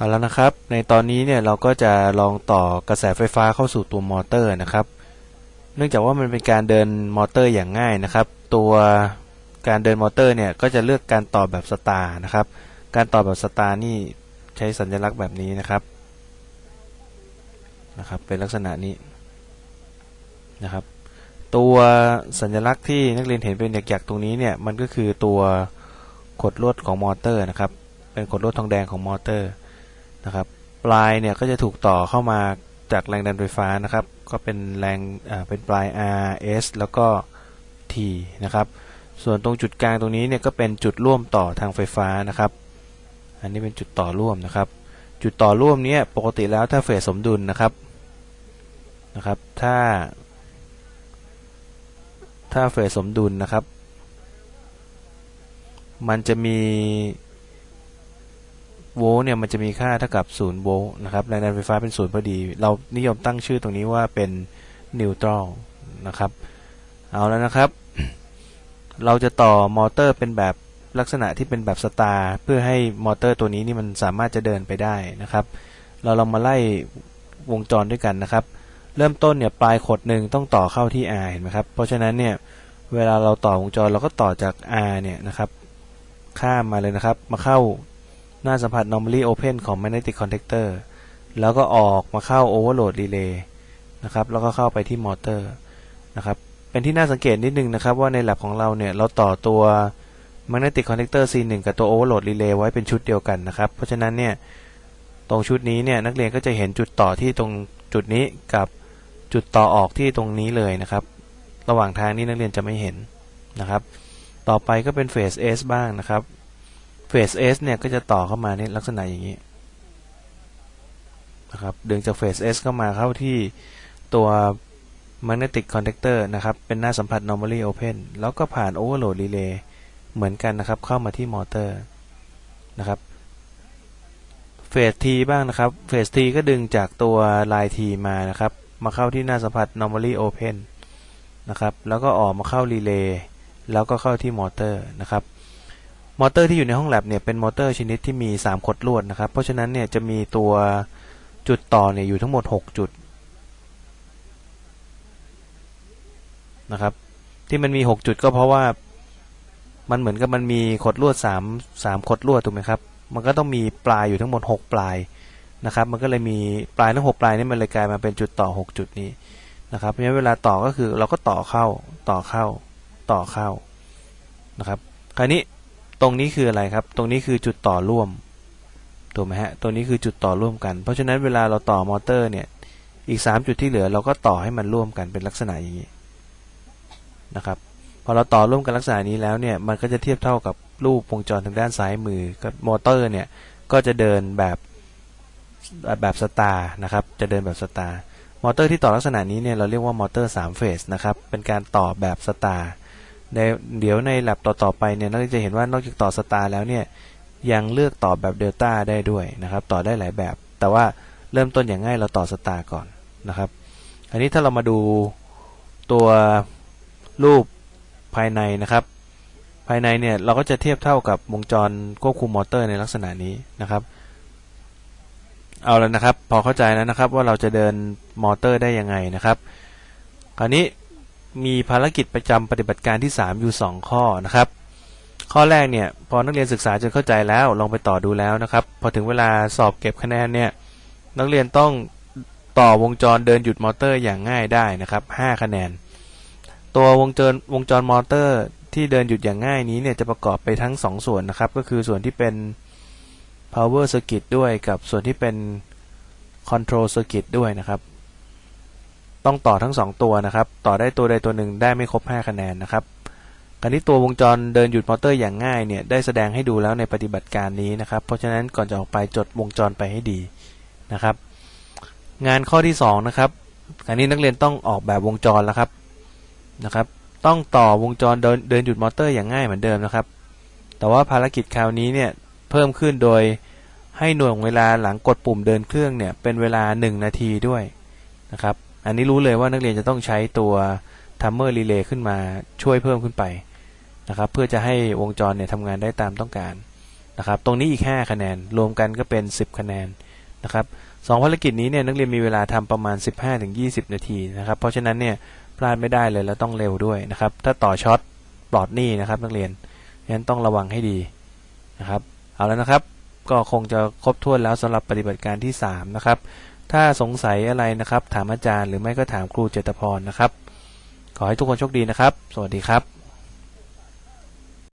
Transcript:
เอาแล้วนะครับ ในตอนนี้เนี่ยเราก็จะลองต่อกระแสไฟฟ้าเข้าสู่ตัวมอเตอร์นะครับ เนื่องจากว่ามันเป็นการเดินมอเตอร์อย่างง่ายนะครับ ตัวการเดินมอเตอร์เนี่ยก็จะเลือกการต่อแบบสตาร์นะครับ การต่อแบบสตาร์นี่ใช้สัญลักษณ์แบบนี้นะครับนะครับ เป็นลักษณะนี้นะครับ ตัวสัญลักษณ์ที่นักเรียนเห็นเป็นหยักๆตรงนี้เนี่ยมันก็คือตัวขดลวดของมอเตอร์นะครับ เป็นขดลวดทองแดงของมอเตอร์ นะครับ ปลายเนี่ยก็จะถูกต่อเข้ามาจากแรงดันไฟฟ้านะครับ ก็เป็นแรงอ่าเป็นปลาย R S แล้วก็ T นะครับ ส่วนตรงจุดกลางตรงนี้เนี่ยก็เป็นจุดร่วมต่อทางไฟฟ้านะครับ อันนี้เป็นจุดต่อร่วมนะครับ จุดต่อร่วมนี้ปกติแล้วถ้าเฟสสมดุลนะครับนะครับ ถ้า ถ้าเฟสสมดุลนะครับ มันจะมี โวลต์เนี่ยมันจะมีค่าเท่ากับ0โวลต์นะครับแรงดันไฟฟ้าเป็นศูนย์พอดี เรานิยมตั้งชื่อตรงนี้ว่าเป็นนิวตรัลนะครับเอาแล้วนะครับ เราจะต่อมอเตอร์เป็นแบบลักษณะที่เป็นแบบสตาร์เพื่อให้มอเตอร์ตัวนี้นี่มันสามารถจะเดินไปได้นะครับ เราลองมาไล่วงจรด้วยกันนะครับ เริ่มต้นเนี่ยปลายขดหนึ่งต้องต่อเข้าที่ R เห็นไหมครับ เพราะฉะนั้นเนี่ยเวลาเราต่อวงจรเราก็ต่อจาก R เนี่ยนะครับ ข้ามมาเลยนะครับ มาเข้า หน้าสัมผัส normally open ของ magnetic contactor แล้วก็ออกมาเข้า overload relay นะครับ แล้วก็เข้าไปที่มอเตอร์นะครับ เป็นที่น่าสังเกตนิดนึงนะครับ ว่าใน lab ของเราเนี่ย เราต่อตัว magnetic contactor C1 กับตัว overload relay ไว้เป็นชุดเดียวกันนะครับ เพราะฉะนั้นเนี่ย ตรงชุดนี้เนี่ย นักเรียนก็จะเห็นจุดต่อที่ตรงจุดนี้กับจุดต่อออกที่ตรงนี้เลยนะครับ ระหว่างทางนี้นักเรียนจะไม่เห็นนะครับ ต่อไปก็เป็น phase S บ้างนะครับ เฟส S เนี่ยก็จะต่อเข้ามาในลักษณะอย่างนี้นะครับดึงจากเฟส S เข้ามาเข้าที่ตัว magnetic contactor นะครับ เป็นหน้าสัมผัส normally open แล้วก็ผ่าน overload relay เหมือนกันนะครับ เข้ามาที่มอเตอร์นะครับเฟส T บ้างนะครับเฟส T ก็ดึงจากตัวลาย T มานะครับ มาเข้าที่หน้าสัมผัส normally open นะครับ แล้วก็ออกมาเข้า relay แล้วก็เข้าที่มอเตอร์นะครับ มอเตอร์ที่อยู่ในห้องแลบเนี่ยเป็นมอเตอร์ชนิดที่มี 3 ขดลวดนะครับ เพราะฉะนั้นเนี่ยจะมีตัวจุดต่อเนี่ยอยู่ทั้งหมด 6 จุดนะครับ ที่มันมี 6 จุดก็เพราะว่ามันเหมือนกับมันมีขดลวด3 3ขดลวดถูกไหมครับ มันก็ต้องมีปลายอยู่ทั้งหมด 6 ปลายนะครับ มันก็เลยมีปลายทั้ง 6 ปลายนี่มันเลยกลายมาเป็นจุดต่อ 6 จุดนี้นะครับเพราะฉะนั้นเวลาต่อก็คือเราก็ต่อเข้าต่อเข้าต่อเข้านะครับ คราวนี้ ตรงนี้คืออะไรครับ ตรงนี้คือจุดต่อร่วมถูกไหมฮะ ตัวนี้คือจุดต่อร่วมกัน เพราะฉะนั้นเวลาเราต่อมอเตอร์เนี่ย อีก 3 จุดที่เหลือเราก็ต่อให้มันร่วมกันเป็นลักษณะอย่างนี้นะครับ พอเราต่อร่วมกันลักษณะนี้แล้วเนี่ย มันก็จะเทียบเท่ากับรูปวงจรทางด้านซ้ายมือกับมอเตอร์เนี่ย ก็จะเดินแบบแบบสตาร์นะครับ จะเดินแบบสตาร์ มอเตอร์ที่ต่อลักษณะนี้เนี่ยเราเรียกว่ามอเตอร์3เฟสนะครับ เป็นการต่อแบบสตาร์ ในเดี๋ยวในแลบต่อๆไปเนี่ยนักเรียนจะเห็นว่านอกจากต่อสตาร์แล้วเนี่ยยังเลือกต่อแบบเดลต้าได้ด้วยนะครับ ต่อได้หลายแบบ แต่ว่าเริ่มต้นอย่างง่ายเราต่อสตาร์ก่อนนะครับ อันนี้ถ้าเรามาดูตัวรูปภายในนะครับ ภายในเนี่ยเราก็จะเทียบเท่ากับวงจรควบคุมมอเตอร์ในลักษณะนี้นะครับเอาแล้วนะครับ พอเข้าใจแล้วนะครับว่าเราจะเดินมอเตอร์ได้ยังไงนะครับ คราวนี้ มีภารกิจประจำปฏิบัติการที่ 3 อยู่ 2 ข้อนะครับ ข้อแรกเนี่ยพอนักเรียนศึกษาจนเข้าใจแล้วลองไปต่อดูแล้วนะครับ พอถึงเวลาสอบเก็บคะแนนเนี่ยนักเรียนต้องต่อวงจรเดินหยุดมอเตอร์อย่างง่ายได้นะครับ 5 คะแนน ตัววงจรวงจรมอเตอร์ที่เดินหยุดอย่างง่ายนี้เนี่ยจะประกอบไปทั้ง 2 ส่วนนะครับ ก็คือส่วนที่เป็น power circuit ด้วยกับส่วนที่เป็น control circuit ด้วยนะครับ ต้องต่อทั้ง 2 ตัวนะครับ ต่อได้ตัวใดตัวหนึ่งได้ไม่ครบ 5 คะแนนนะครับการที่ตัววงจรเดินหยุดมอเตอร์อย่างง่ายเนี่ยได้แสดงให้ดูแล้วในปฏิบัติการนี้นะครับ เพราะฉะนั้นก่อนจะออกไปจดวงจรไปให้ดีนะครับ งานข้อที่2นะครับอันนี้นักเรียนต้องออกแบบวงจรแล้วครับนะครับ ต้องต่อวงจรเดินเดินหยุดมอเตอร์อย่างง่ายเหมือนเดิมนะครับ แต่ว่าภารกิจคราวนี้เนี่ยเพิ่มขึ้นโดยให้หน่วงเวลาหลังกดปุ่มเดินเครื่องเนี่ยเป็นเวลา 1 นาทีด้วยนะครับ อันนี้รู้เลยว่านักเรียนจะต้องใช้ตัวทัมเมอร์รีเลย์ขึ้นมาช่วยเพิ่มขึ้นไปนะครับ เพื่อจะให้วงจรเนี่ยทำงานได้ตามต้องการนะครับ ตรงนี้อีก 5 คะแนน รวมกันก็เป็น 10 คะแนนนะครับสองภารกิจนี้เนี่ยนักเรียนมีเวลาทำประมาณ 15-20 นาทีนะครับ เพราะฉะนั้นเนี่ยพลาดไม่ได้เลยแล้วต้องเร็วด้วยนะครับ ถ้าต่อช็อตปลอดหนี้นะครับ นักเรียนฉะนั้นต้องระวังให้ดีนะครับ เอาแล้วนะครับ ก็คงจะครบถ้วนแล้วสำหรับปฏิบัติการที่ 3 นะครับ ถ้าสงสัยอะไรนะครับ ถามอาจารย์หรือไม่ก็ถามครูเจตพรนะครับ ขอให้ทุกคนโชคดีนะครับ สวัสดีครับ